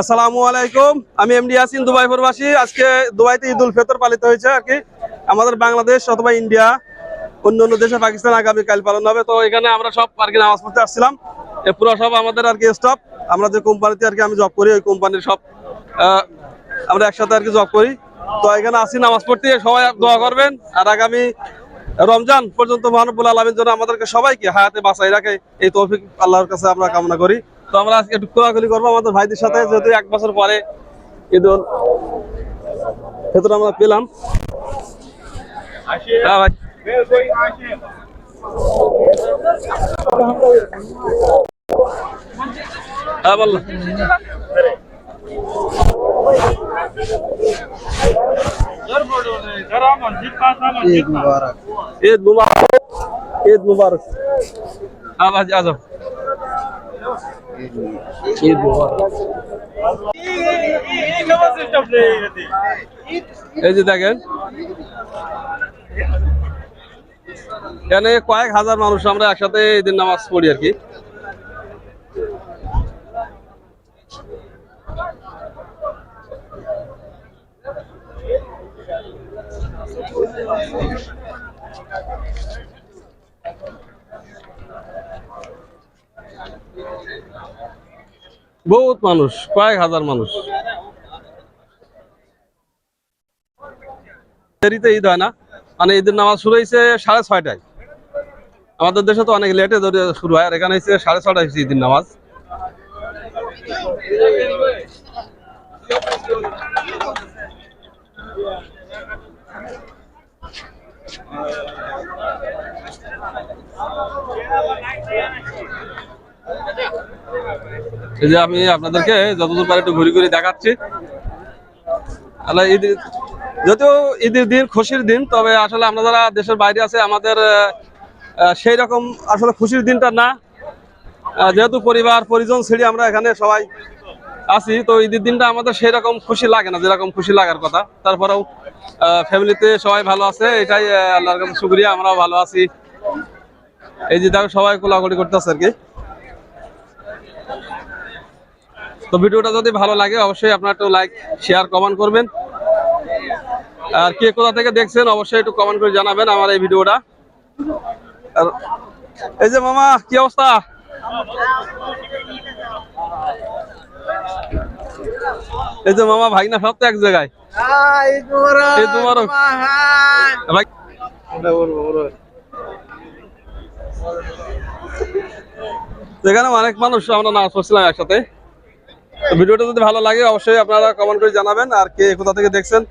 আসসালামু আলাইকুম। আমি এমডি ইয়াসিন, দুবাই প্রবাসী। আজকে দুবাইতে ঈদ উল ফিতর পালিত হয়েছে আর কি। আমাদের বাংলাদেশ অথবা ইন্ডিয়া, অন্য অন্য দেশে পাকিস্তান আগামীকাল পালন হবে। তো এখানে আমরা সব আর কি নামাজ পড়তে আসছিলাম। পুরো সব আমাদের আর কি স্টাফ আমরা যে কোম্পানিতে আর কি আমি জব করি, ওই কোম্পানির সব আমরা একসাথে আর কি জব করি। তো এখানে আসি নামাজ পড়তে, সবাই দোয়া করবেন। আর আগামী রমজান পর্যন্ত মহানবুল আলমের জন্য আমাদেরকে সবাইকে হায়াতে বাঁচাই রাখে। এই তৌফিক আল্লাহর কাছে আমরা কামনা করি। তো আমরা আজকে একটু কোলাকুলি করব আমাদের ভাইদের সাথে, যেহেতু এক বছর পরে ঈদ উল ফিতর আমরা পেলাম। হ্যাঁ ভাই। হ্যাঁ বললাম ঈদ মুবারক। ঈদ মুবারক। ঈদ মুবারক হ্যাঁ ভাই আ যাও ঈদ মুবারক দেখেন। এখানে কয়েক হাজার মানুষ আমরা একসাথে ঈদের নামাজ পড়ি আর কি। বহুত মানুষ, কয়েক হাজার মানুষ। দেরিতে ঈদ হয় না। মানে ঈদের নামাজ শুরু হয়েছে সাড়ে ছয়টায়। আমাদের দেশে তো অনেক লেটে ধরে শুরু হয়, আর এখানে হচ্ছে সাড়ে ছটায় হচ্ছে ঈদের নামাজ। এই যে আমি আপনাদেরকে যতদূর পারে একটু ঘুরে ঘুরে দেখাচ্ছি। যদিও ঈদের দিন খুশির দিন, তবে আসলে আমরা যারা দেশের বাইরে আছে, আমাদের সেই রকম আসলে খুশির দিনটা না। যেহেতু পরিবার, পরিজন ছেড়ে আমরা এখানে সবাই আছি, তো ঈদের দিনটা আমাদের সেই রকম খুশি লাগে না, যেরকম খুশি লাগার কথা। তারপরেও ফ্যামিলিতে সবাই ভালো আছে, এটাই আল্লাহর কাছে শুক্রিয়া, আমরাও ভালো আছি। এই যে দেখো, সবাই কোলাকুলি করতেছে আর কি। তো ভিডিওটা যদি ভালো লাগে অবশ্যই আপনারা একটু লাইক শেয়ার কমেন্ট করবেন। আর কে কোথা থেকে দেখছেন অবশ্যই একটু কমেন্ট করে জানাবেন আমার এই ভিডিওটা। আর এই যে মামা কি অবস্থা? এই যে মামা ভাগনা সব তো এক জায়গায়। ভাই সেখানে অনেক মানুষ আমরা নামাজ পড়ছিলাম একসাথে। ভিডিওটা যদি ভালো লাগে অবশ্যই আপনারা কমেন্ট করে জানাবেন আর কে কোথা থেকে দেখছেন।